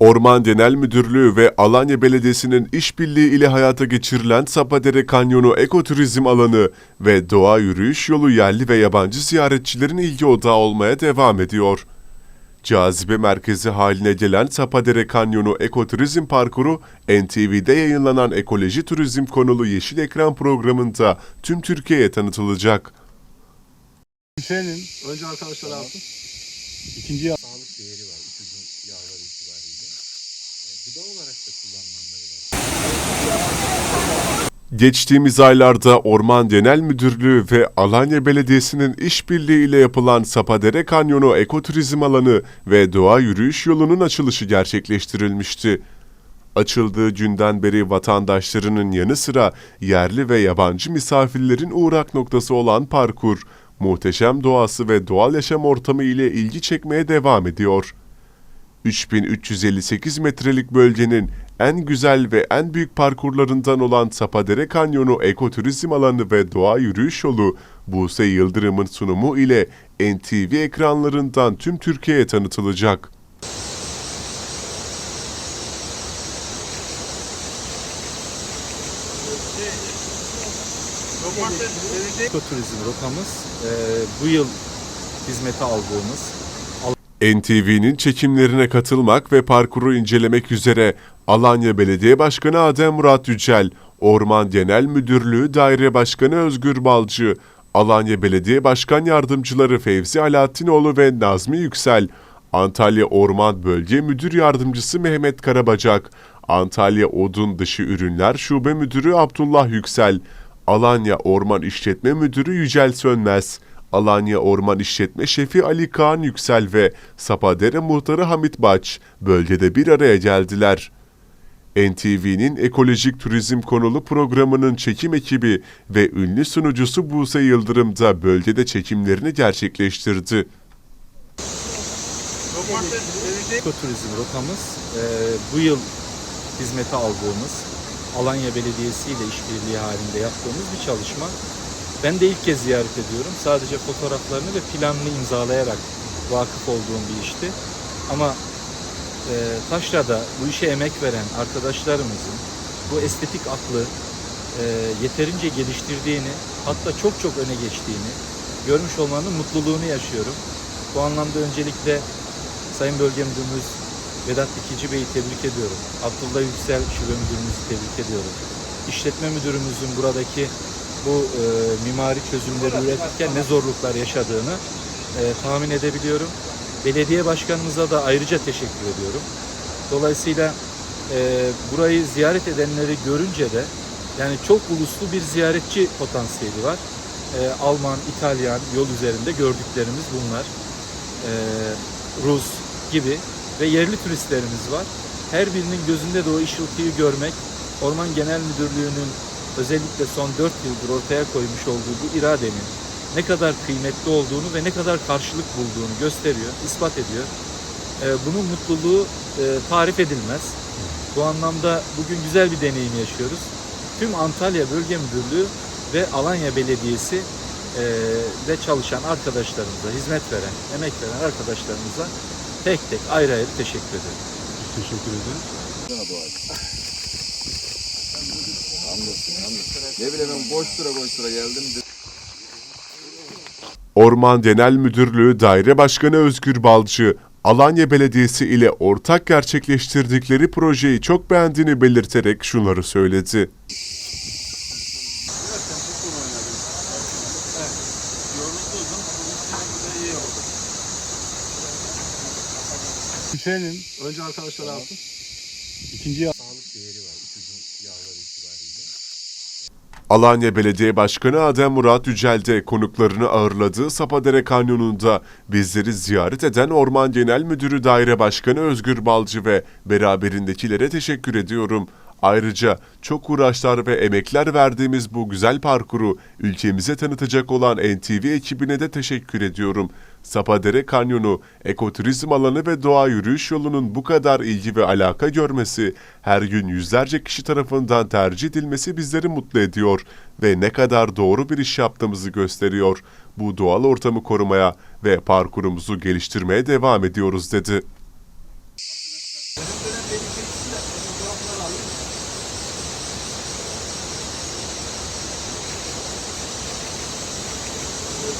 Orman Genel Müdürlüğü ve Alanya Belediyesi'nin işbirliği ile hayata geçirilen Sapadere Kanyonu Ekoturizm Alanı ve doğa yürüyüş yolu yerli ve yabancı ziyaretçilerin ilgi odağı olmaya devam ediyor. Cazibe merkezi haline gelen Sapadere Kanyonu Ekoturizm Parkuru, NTV'de yayınlanan ekoloji turizm konulu Yeşil Ekran programında tüm Türkiye'ye tanıtılacak. Efendim, Önce arkadaşlar alsın. İkinci ya- Sağlık değeri var uçucu yağlar itibariyle. E, gıda olarak da kullanılanları var. Geçtiğimiz aylarda Orman Genel Müdürlüğü ve Alanya Belediyesi'nin işbirliği ile yapılan Sapadere Kanyonu Ekoturizm Alanı ve Doğa Yürüyüş Yolu'nun açılışı gerçekleştirilmişti. Açıldığı günden beri vatandaşlarının yanı sıra yerli ve yabancı misafirlerin uğrak noktası olan parkur, muhteşem doğası ve doğal yaşam ortamı ile ilgi çekmeye devam ediyor. 3358 metrelik bölgenin en güzel ve en büyük parkurlarından olan Sapadere Kanyonu Ekoturizm Alanı ve Doğa Yürüyüş Yolu, Buse Yıldırım'ın sunumu ile NTV ekranlarından tüm Türkiye'ye tanıtılacak. Ekoturizm rotamız e, bu yıl hizmete aldığımız NTV'nin çekimlerine katılmak ve parkuru incelemek üzere Alanya Belediye Başkanı Adem Murat Yücel, Orman Genel Müdürlüğü Daire Başkanı Özgür Balcı, Alanya Belediye Başkan Yardımcıları Fevzi Alaaddinoğlu ve Nazmi Yüksel, Antalya Orman Bölge Müdür Yardımcısı Mehmet Karabacak, Antalya Odun Dışı Ürünler Şube Müdürü Abdullah Yüksel, Alanya Orman İşletme Müdürü Yücel Sönmez, Alanya Orman İşletme Şefi Ali Kaan Yüksel ve Sapadere Muhtarı Hamit Baç bölgede bir araya geldiler. NTV'nin ekolojik turizm konulu programının çekim ekibi ve ünlü sunucusu Buse Yıldırım da bölgede çekimlerini gerçekleştirdi. ekoturizm rotamız e, bu yıl hizmete aldığımız Alanya Belediyesi ile işbirliği halinde yaptığımız bir çalışma. Ben de ilk kez ziyaret ediyorum. Sadece fotoğraflarını ve planını imzalayarak vakıf olduğum bir işti. Ama e, Taşra'da bu işe emek veren arkadaşlarımızın bu estetik aklı e, yeterince geliştirdiğini hatta çok çok öne geçtiğini görmüş olmanın mutluluğunu yaşıyorum. Bu anlamda öncelikle Sayın Bölge Müdürümüz Vedat Dikici Bey'i tebrik ediyorum. Abdullah Yüksel Şube Müdürümüzü tebrik ediyorum. İşletme Müdürümüzün buradaki bu e, mimari çözümleri üretirken ne zorluklar yaşadığını e, tahmin edebiliyorum. Belediye Başkanımıza da ayrıca teşekkür ediyorum. Dolayısıyla e, burayı ziyaret edenleri görünce de yani çok uluslu bir ziyaretçi potansiyeli var. E, Alman, İtalyan yol üzerinde gördüklerimiz bunlar. E, Rus gibi ve yerli turistlerimiz var. Her birinin gözünde de o ışıltıyı görmek, Orman Genel Müdürlüğü'nün özellikle son 4 yıldır ortaya koymuş olduğu bu iradenin ne kadar kıymetli olduğunu ve ne kadar karşılık bulduğunu gösteriyor, ispat ediyor. Ee, bunun mutluluğu e, tarif edilmez. Bu anlamda bugün güzel bir deneyim yaşıyoruz. Tüm Antalya Bölge Müdürlüğü ve Alanya Belediyesi de çalışan arkadaşlarımıza, hizmet veren, emek veren arkadaşlarımıza tek tek ayrı ayrı teşekkür ederim. Biz teşekkür ederiz. Ne bileyim ben boş sıra boş sıra geldim. Orman Genel Müdürlüğü Daire Başkanı Özgür Balcı, Alanya Belediyesi ile ortak gerçekleştirdikleri projeyi çok beğendiğini belirterek şunları söyledi. Efendim, Önce arkadaşlar alsın. ikinci ya- Sağlık değeri var uçucu yağlar itibariyle. Alanya Belediye Başkanı Adem Murat Yücel de konuklarını ağırladığı Sapadere Kanyonu'nda bizleri ziyaret eden Orman Genel Müdürü Daire Başkanı Özgür Balcı ve beraberindekilere teşekkür ediyorum. Ayrıca çok uğraşlar ve emekler verdiğimiz bu güzel parkuru ülkemize tanıtacak olan NTV ekibine de teşekkür ediyorum. Sapadere Kanyonu, ekoturizm alanı ve doğa yürüyüş yolunun bu kadar ilgi ve alaka görmesi, her gün yüzlerce kişi tarafından tercih edilmesi bizleri mutlu ediyor ve ne kadar doğru bir iş yaptığımızı gösteriyor. Bu doğal ortamı korumaya ve parkurumuzu geliştirmeye devam ediyoruz dedi.